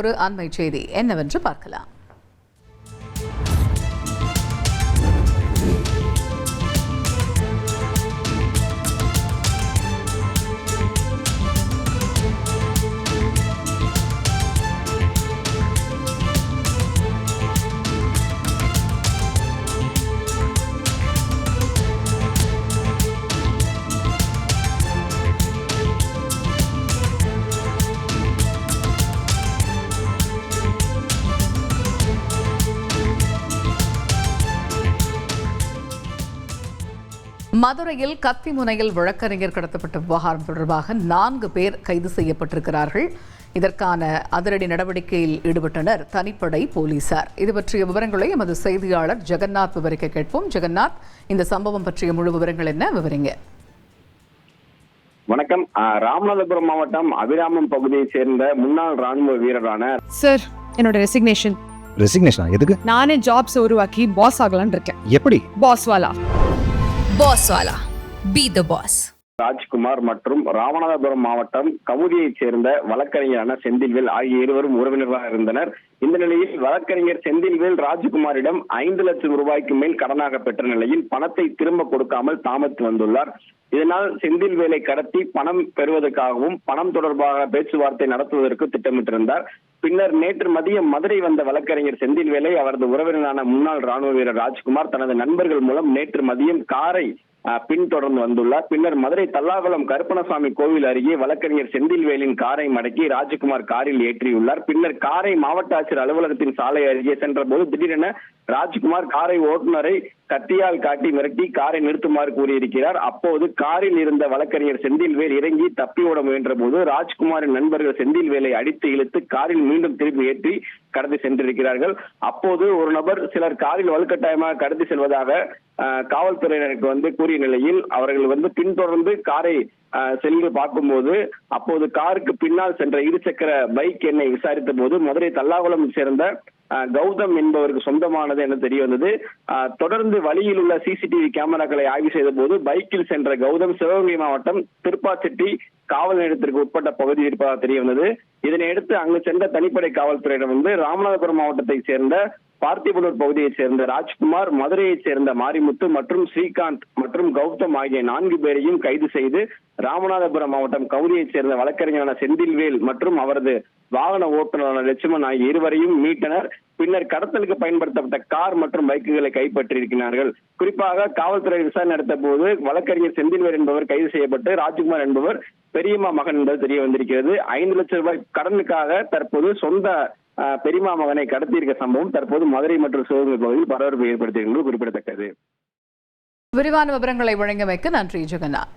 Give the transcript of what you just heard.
ஒரு அண்மை செய்தி. என்னவென்று பார்க்கலாம். மதுரையில் கத்தி முனையில் வழக்கறிஞர் கடத்தப்பட்ட விவகாரம் தொடர்பாக நான்கு பேர் கைது செய்யப்பட்டிருக்கிறார்கள். இதற்கான அதிரடி நடவடிக்கையில் ஈடுபட்டனர் தனிப்படை போலீசார். இது பற்றிய விவரங்களை எமது செய்தியாளர் ஜெகநாத் விவரிக்க கேட்போம். ஜெகநாத் இந்த சம்பவம் பற்றிய முழு விவரங்கள் என்ன? விவரிங்க. வணக்கம். ராமநாதபுரம் மாவட்டம் அபிராமம் பகுதியைச் சேர்ந்த முன்னாள் ராணுவ வீரரான சார் என்னோட ரெசிக்னேஷன் ரெசிக்னேஷனா எதுக்கு? நானே ஜாப்ஸ் உருவாக்கி பாஸ் ஆகலாம்னு இருக்கேன். எப்படி? பாஸ் வாலா. பாஸ் வாலா. பி த பாஸ் ராஜ்குமார் மற்றும் ராமநாதபுரம் மாவட்டம் கமுதியைச் சேர்ந்த வழக்கறிஞரான செந்தில்வேல் ஆகிய இருவரும் உறவினர்களாக இருந்தனர். இந்த நிலையில் வழக்கறிஞர் செந்தில்வேல் ராஜ்குமாரிடம் ஐந்து லட்சம் ரூபாய்க்கு மேல் கடனாக பெற்ற நிலையில் பணத்தை திரும்ப கொடுக்காமல் தாமத்து வந்துள்ளார். இதனால் செந்தில்வேலை கடத்தி பணம் பெறுவதற்காகவும் பணம் தொடர்பாக பேச்சுவார்த்தை நடத்துவதற்கு திட்டமிட்டிருந்தார். பின்னர் நேற்று மதியம் மதுரை வந்த வழக்கறிஞர் செந்தில்வேலை அவரது உறவினரான முன்னாள் ராணுவ வீரர் ராஜ்குமார் தனது நண்பர்கள் மூலம் நேற்று மதியம் காரை பின்தொடர்ந்து வந்துள்ளார். பின்னர் மதுரை தல்லாகுளம் கருப்பணசாமி கோவில் அருகே வழக்கறிஞர் செந்தில்வேலின் காரை மடக்கி ராஜ்குமார் காரில் ஏற்றியுள்ளார். பின்னர் காரை மாவட்ட ஆட்சியர் அலுவலகத்தின் சாலை அருகே சென்றபோது திடீரென ராஜ்குமார் காரை ஓட்டுநரை கத்தியால் காட்டி மிரட்டி காரை நிறுத்துமாறு கூறியிருக்கிறார். அப்போது காரில் இருந்த வழக்கறிஞர் செந்தில்வேல் இறங்கி தப்பி ஓட முயன்ற போது ராஜ்குமாரின் நண்பர்கள் செந்தில்வேலை அடித்து இழுத்து காரில் மீண்டும் திருப்பி ஏற்றி கடத்தி சென்றிருக்கிறார்கள். அப்போது ஒரு நபர் சிலர் காரில் வலுக்கட்டாயமாக கடத்தி செல்வதாக காவல்துறையினருக்கு வந்து கூறிய நிலையில் அவர்கள் வந்து பின்தொடர்ந்து காரை சென்று பார்க்கும்போது அப்போது காருக்கு பின்னால் சென்ற இருசக்கர பைக் என்னை விசாரித்த போது மதுரை தல்லாகுளம் சேர்ந்த கௌதம் என்பவருக்கு சொந்தமானது என தெரிய வந்தது. தொடர்ந்து வழியில் உள்ள சிசிடிவி கேமராக்களை ஆய்வு செய்த போது பைக்கில் சென்ற கௌதம் சிவகங்கை மாவட்டம் திருப்பாச்செட்டி காவல் நிலையத்திற்கு உட்பட்ட பகுதியில் இருப்பதாக தெரிய வந்தது. இதனையடுத்து அங்கு சென்ற தனிப்படை காவல்துறையினர் வந்து ராமநாதபுரம் மாவட்டத்தை சேர்ந்த பார்த்திபனூர் பகுதியைச் சேர்ந்த ராஜ்குமார் மதுரையைச் சேர்ந்த மாரிமுத்து மற்றும் ஸ்ரீகாந்த் மற்றும் கௌதம் ஆகிய நான்கு பேரையும் கைது செய்து ராமநாதபுரம் மாவட்டம் கவுதியைச் சேர்ந்த வழக்கறிஞரான செந்தில்வேல் மற்றும் அவரது வாகன ஓட்டுநரான லட்சுமணன் ஆகிய இருவரையும் மீட்டனர். பின்னர் கடத்தலுக்கு பயன்படுத்தப்பட்ட கார் மற்றும் பைக்குகளை கைப்பற்றியிருக்கிறார்கள். குறிப்பாக காவல்துறை விசாரணை நடத்த போது வழக்கறிஞர் செந்தில்வேல் என்பவர் கைது செய்யப்பட்டு ராஜ்குமார் என்பவர் பெரியம்மா மகன் என்பது தெரிய வந்திருக்கிறது. ஐந்து லட்சம் ரூபாய் கடனுக்காக தற்போது சொந்த பெரியமா மகனை கடத்தியிருக்க சம்பவம் தற்போது மதுரை மற்றும் சிவகங்கை பகுதியில் பரபரப்பு ஏற்படுத்தியிருக்கிறது குறிப்பிடத்தக்கது. விரிவான விவரங்களை வழங்கியமைக்கு நன்றி ஜெகநாத்.